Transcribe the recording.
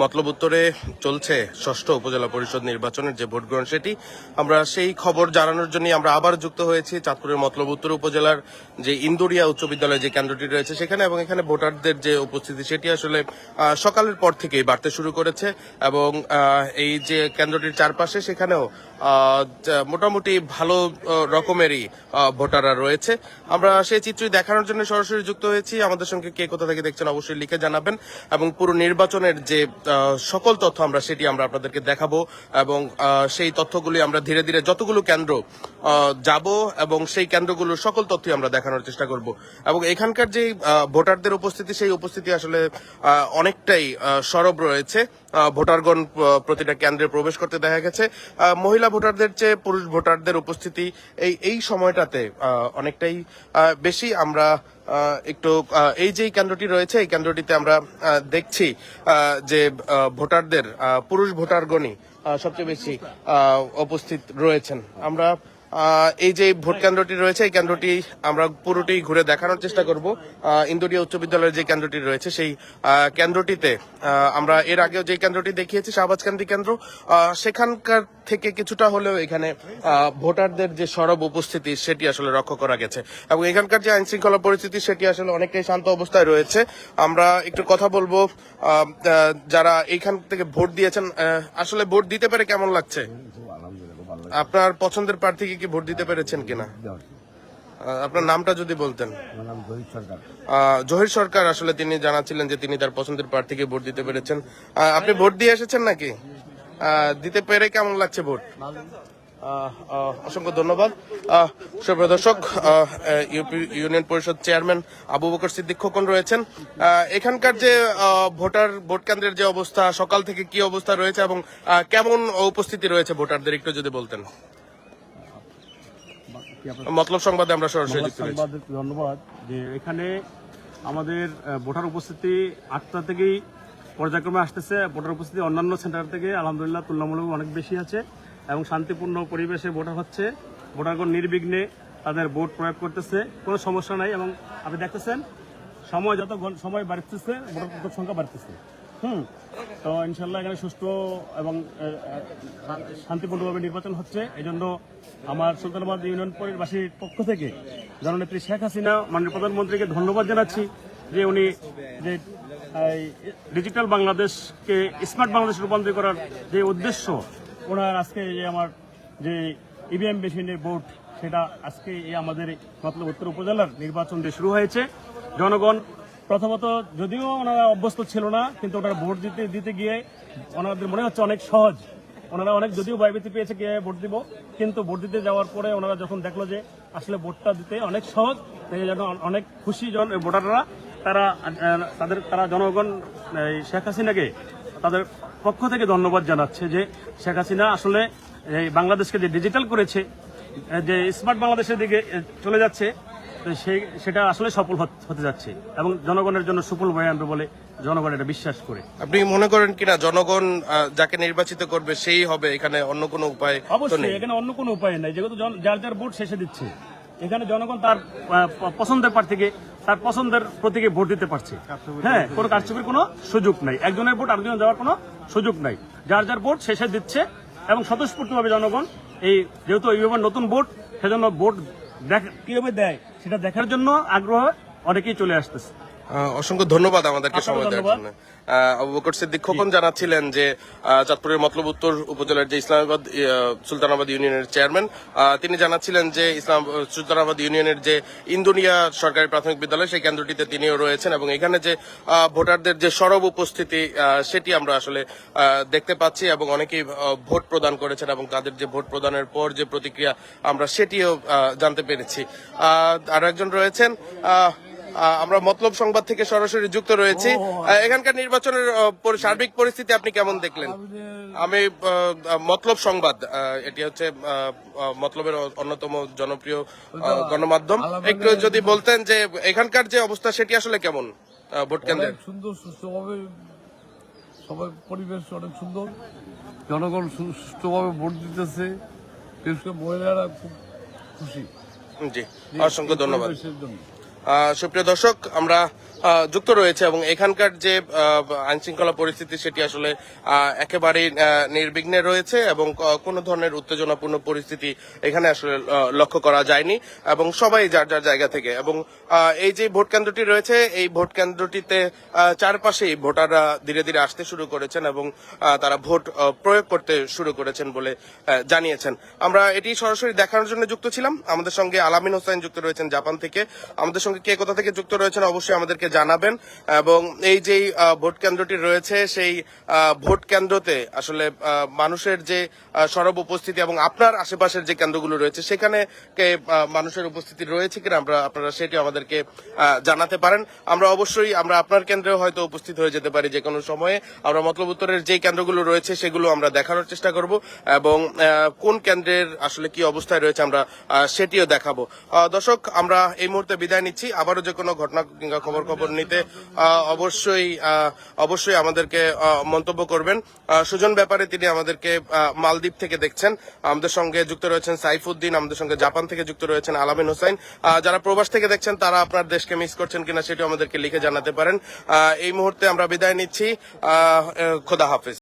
মতলব উত্তরে চলছে ষষ্ঠ উপজেলা পরিষদ নির্বাচনের যে ভোট গ্রহণ সেটি। আমরা সেই খবর জানানোর জন্য আমরা আবার যুক্ত হয়েছি চাঁদপুরের মতলব উত্তর উপজেলার যে ইন্দুরিয়া উচ্চ বিদ্যালয় যে কেন্দ্রটি রয়েছে সেখানে এবং এখানে ভোটারদের যে উপস্থিতি সেটি আসলে সকালের পর থেকেই বাড়তে শুরু করেছে এবং এই যে কেন্দ্রটির চারপাশে সেখানেও মোটামুটি ভালো রকমেরই ভোটাররা রয়েছে। আমরা সেই চিত্রই দেখানোর জন্য সরাসরি যুক্ত হয়েছি। আমাদের সঙ্গে কে কোথা থেকে দেখছেন অবশ্যই লিখে জানাবেন এবং পুরো নির্বাচনের যে সকল তথ্য আমরা, সেটি আমরা আপনাদেরকে দেখাবো এবং সেই তথ্যগুলি আমরা ধীরে ধীরে যতগুলো কেন্দ্র যাব এবং সেই কেন্দ্রগুলোর সকল তথ্যই আমরা দেখানোর চেষ্টা করব। এবং এখানকার যে ভোটারদের উপস্থিতি, সেই উপস্থিতি আসলে অনেকটাই সরব রয়েছে। ভোটারগণ প্রতিটা কেন্দ্রে প্রবেশ করতে দেখা গেছে। মহিলা ভোটারদের চেয়ে পুরুষ ভোটারদের উপস্থিতি এই এই সময়টাতে অনেকটাই বেশি আমরা একটু এই যে কেন্দ্রটি রয়েছে, এই কেন্দ্রটিতে আমরা দেখছি যে ভোটারদের পুরুষ ভোটারগণই সবচেয়ে বেশি উপস্থিত রয়েছেন। আমরা এই যে ভোট কেন্দ্রটি রয়েছে, এই কেন্দ্রটি আমরা পুরোটি ঘুরে দেখানোর চেষ্টা করব। ইন্দোরিয়া উচ্চ বিদ্যালয়ের যে কেন্দ্রটি রয়েছে, সেই কেন্দ্রটিতে আমরা এর আগেও যে কেন্দ্রটি দেখিয়েছি, শাহবাজকান্দি কেন্দ্র সেখানকার থেকে কিছুটা হলেও এখানে ভোটারদের যে সরব উপস্থিতি, সেটি আসলে লক্ষ্য করা গেছে। এবং এখানকার যে আইন শৃঙ্খলা পরিস্থিতি, সেটি আসলে অনেকটাই শান্ত অবস্থায় রয়েছে। আমরা একটু কথা বলব যারা এইখান থেকে ভোট দিয়েছেন আসলে ভোট দিতে পেরে কেমন লাগছে? আপনার পছন্দের প্রার্থীকে কি ভোট দিতে পেরেছেন কিনা? আপনার নামটা যদি বলতেন। জহির সরকার। আহ, জহির সরকার আসলে তিনি জানাচ্ছিলেন যে তিনি তার পছন্দের প্রার্থীকে ভোট দিতে পেরেছেন। আপনি ভোট দিয়ে এসেছেন নাকি? দিতে পেরে কেমন লাগছে ভোট? অসংখ্য ধন্যবাদ। সুপ্রিয় দর্শক UP union Parishad chairman Abu Bakar Siddique Khokon রয়েছেন। এখানকার যে ভোটার ভোট কেন্দ্রের যে অবস্থা সকাল থেকে কি অবস্থা রয়েছে এবং কেমন উপস্থিতি রয়েছে ভোটারদের একটু যদি বলতেন। মতলব সংবাদে আমরা সরাসরি যুক্ত ধন্যবাদ যে এখানে আমাদের ভোটার উপস্থিতি আটটা থেকেই পর্যায়ক্রমে আসতেছে। ভোটার উপস্থিতি অন্যান্য সেন্টার থেকে আলহামদুলিল্লাহ তুলনামূলক অনেক বেশি আছে। এবং শান্তিপূর্ণ পরিবেশে ভোটার হচ্ছে। ভোটারগণ নির্বিঘ্নে তাদের ভোট প্রয়োগ করতেছে। কোনো সমস্যা নাই এবং আপনি দেখতেছেন, সময় যত সময় বাড়তেছে ভোটার সংখ্যা বাড়তেছে। হুম? তো ইনশাল্লাহ এখানে সুষ্ঠু এবং শান্তিপূর্ণভাবে নির্বাচন হচ্ছে। এই জন্য আমার সুলতানাবাদ ইউনিয়ন পরিবাসীর পক্ষ থেকে জননেত্রী শেখ হাসিনা, মাননীয় প্রধানমন্ত্রীকে ধন্যবাদ জানাচ্ছি যে উনি যে ডিজিটাল বাংলাদেশকে, স্মার্ট বাংলাদেশ রূপান্তর করার যে উদ্দেশ্য ওনার আজকে এই আমার যে ইভিএম মেশিনের ভোট সেটা আজকে এই আমাদের মতলব উত্তর উপজেলার নির্বাচন দিয়ে শুরু হয়েছে। জনগণ, প্রথমত যদিও ওনারা অভ্যস্ত ছিল না, কিন্তু ওনারা ভোট দিতে দিতে গিয়ে ওনাদের মনে হচ্ছে অনেক সহজ। ওনারা অনেক যদিও ভয়ভীতি পেয়েছে গিয়ে ভোট দিব, কিন্তু ভোট দিতে যাওয়ার পরে ওনারা যখন দেখল যে আসলে ভোটটা দিতে অনেক সহজ জন্য অনেক খুশি জন ভোটাররা। তারা তাদের, তারা জনগণ শেখ হাসিনাকে তাদের পক্ষ থেকে ধন্যবাদ জানাচ্ছে যে শেখ হাসিনা আসলে এই বাংলাদেশকে যে ডিজিটাল করেছে যে স্মার্ট বাংলাদেশের দিকে চলে যাচ্ছে সেটা আসলে সফল হতে যাচ্ছে এবং জনগণের জন্য সুফল বয়ে আনবে বলে জনগণ এটা বিশ্বাস করে। আপনি মনে করেন কিনা জনগণ যাকে নির্বাচিত করবে সেই হবে এখানে অন্য কোনো উপায় অবশ্যই এখানে অন্য কোনো উপায় নাই যেহেতু যার যার ভোট শেষে দিচ্ছে। এখানে জনগণ তার পছন্দের প্রার্থীকে তার পছন্দের প্রতীকে ভোট দিতে পারছে। হ্যাঁ কোনো কারচুপির কোনো সুযোগ নাই। একজনের ভোট আরেকজনের যাওয়ার কোনো সুযোগ নাই। যার যার ভোট শেষে দিচ্ছে এবং স্বতঃস্ফূর্তভাবে জনগণ এই যেহেতু এইভাবে নতুন ভোট সেজন্য ভোট দেখ কীভাবে দেয় সেটা দেখার জন্য আগ্রহ অনেকেই চলে আসতেছে। অসংখ্য ধন্যবাদ আমাদেরকে সময় দেওয়ার জন্য। আহ, আবু বকর সিদ্দিক খোকন জানাচ্ছিলেন যে চাঁদপুরের মতলব উত্তর উপজেলার যে ইসলামাবাদ সুলতানাবাদ ইউনিয়নের চেয়ারম্যান তিনি জানাচ্ছিলেন যে ইসলাম সুলতানাবাদ ইউনিয়নের যে ইন্দোনিয়া সরকারি প্রাথমিক বিদ্যালয় সেই কেন্দ্রটিতে তিনিও রয়েছেন এবং এখানে যে ভোটারদের যে সরব উপস্থিতি সেটি আমরা আসলে আহ, দেখতে পাচ্ছি এবং অনেকেই ভোট প্রদান করেছেন এবং তাদের যে ভোট প্রদানের পর যে প্রতিক্রিয়া আমরা সেটিও জানতে পেরেছি। আহ, আরও একজন রয়েছেন আমরা মতলব সংবাদ থেকে সরাসরি যুক্ত রয়েছি। এখানকার নির্বাচনের সার্বিক পরিস্থিতি আপনি কেমন দেখলেন? আমি মতলব সংবাদ এটি হচ্ছে মতলবের অন্যতম জনপ্রিয় গণমাধ্যম। একটু যদি বলতেন যে এখানকার যে অবস্থা সেটি আসলে কেমন ভোট কেন্দ্রের? সুন্দর সুস্থভাবে সবাই পরিবেশ অনেক সুন্দর। জনগণ সু- সুষ্ঠুভাবে ভোট দিতেছে। বিশেষ করে মহিলারা খুব খুশি। জি অসংখ্য ধন্যবাদ। সুপ্রিয় দর্শক আমরা যুক্ত রয়েছে এবং এখানকার যে আইন শৃঙ্খলা পরিস্থিতি সেটি আসলে আহ, একেবারেই নির্বিঘ্নে রয়েছে এবং কোনো ধরনের উত্তেজনাপূর্ণ পরিস্থিতি এখানে আসলে লক্ষ্য করা যায়নি এবং সবাই যার যার জায়গা থেকে এবং এই যে ভোট কেন্দ্রটি রয়েছে এই ভোট কেন্দ্রটিতে চারপাশেই ভোটাররা ধীরে ধীরে আসতে শুরু করেছেন এবং তারা ভোট প্রয়োগ করতে শুরু করেছেন বলে জানিয়েছেন। আমরা এটি সরাসরি দেখানোর জন্য যুক্ত ছিলাম। আমাদের সঙ্গে আলামিন হোসেন যুক্ত রয়েছেন জাপান থেকে। আমাদের সঙ্গে কে কোথা থেকে যুক্ত রয়েছেন অবশ্যই আমাদেরকে জানাবেন এবং এই যেই ভোট কেন্দ্রটি রয়েছে, সেই ভোট কেন্দ্রতে আসলে মানুষের যে সরব উপস্থিতি এবং আপনার আশেপাশের যে কেন্দ্রগুলো রয়েছে, সেখানে মানুষের উপস্থিতি রয়েছে কিনা আমরা, আপনারা সেটি আমাদেরকে জানাতে পারেন। আমরা অবশ্যই, আমরা আপনার কেন্দ্রেও হয়তো উপস্থিত হয়ে যেতে পারি যে কোনো সময়ে। আমরা মতলব উত্তরের যে কেন্দ্রগুলো রয়েছে, সেগুলো আমরা দেখানোর চেষ্টা করব এবং কোন কেন্দ্রের আসলে কি অবস্থায় রয়েছে আমরা সেটিও দেখাবো। দর্শক, আমরা এই মুহূর্তে বিদায় নিচ্ছি। আবারও যে কোনো ঘটনা কিংবা খবর খবর নিতে অবশ্যই অবশ্যই আমাদেরকে মন্তব্য করবেন। সুজন ব্যাপারে তিনি আমাদেরকে মালদ্বীপ থেকে দেখছেন। আমাদের সঙ্গে যুক্ত রয়েছেন সাইফুদ্দিন, আমাদের সঙ্গে জাপান থেকে যুক্ত রয়েছেন আলামিন হোসাইন যারা প্রবাস থেকে দেখছেন, তারা আপনার দেশকে মিস করছেন কিনা সেটি আমাদেরকে লিখে জানাতে পারেন। এই মুহূর্তে আমরা বিদায় নিচ্ছি। খোদা হাফিজ।